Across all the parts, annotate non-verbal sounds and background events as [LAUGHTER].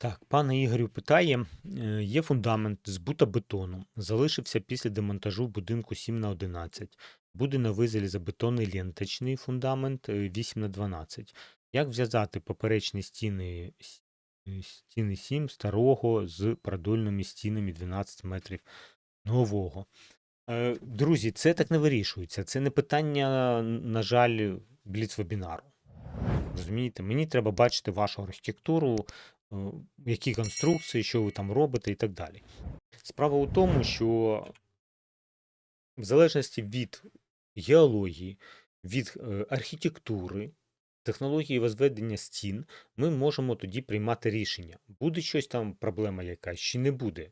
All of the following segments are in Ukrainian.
Так, пане Ігорю питає: е, є фундамент з бутабетону, залишився після демонтажу будинку 7 на 11. Буде новий залізобетонний ленточний фундамент е, 8 на 12. Як зв'язати поперечні стіни, е, стіни 7 старого з продольними стінами 12 метрів нового? Е, Друзі, це так не вирішується. Це не питання, на жаль, бліц-вебінару. Розумієте, мені треба бачити вашу архітектуру, е, які конструкції, що ви там робите і так далі. Справа у тому, що в залежності від геології, від е, архітектури, технології возведення стін, ми можемо тоді приймати рішення. Буде щось там, проблема якась, чи не буде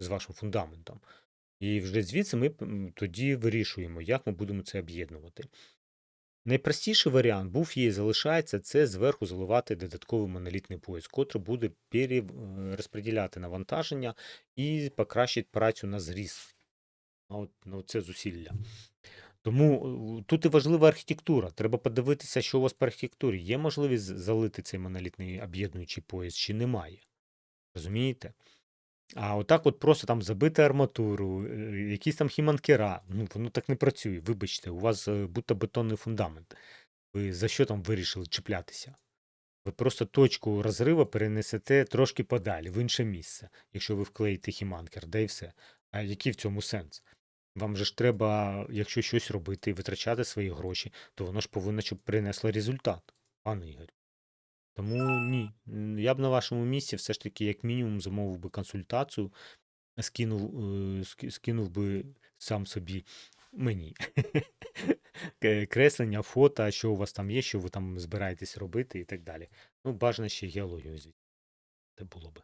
з вашим фундаментом. І вже звідси ми тоді вирішуємо, як ми будемо це об'єднувати. Найпростіший варіант був і залишається це зверху заливати додатковий монолітний пояс, котрий буде перерозподіляти навантаження і покращить працю на зріз. От, на це зусилля. Тому е, тут і важлива архітектура. Треба подивитися, що у вас по архітектурі. Є можливість залити цей монолітний об'єднуючий пояс, чи немає. Розумієте? А отак от просто там забити арматуру, е, якісь там хіманкера. Ну, воно так не працює. Вибачте, у вас е, будто бетонний фундамент. Ви за що там вирішили чіплятися? Ви просто точку розриву перенесете трошки подалі, в інше місце, якщо ви вклеїте хіманкер, да і все. А який в цьому сенс? Вам же ж треба, якщо щось робити і витрачати свої гроші, то воно ж повинно, щоб принесло результат, пане Ігор. Тому ні. Я б на вашому місці все ж таки, як мінімум, замовив би консультацію, скинув, е, скинув би сам собі мені [LAUGHS] креслення, фото, що у вас там є, що ви там збираєтесь робити і так далі. Ну, бажано ще геологію, звідти було би.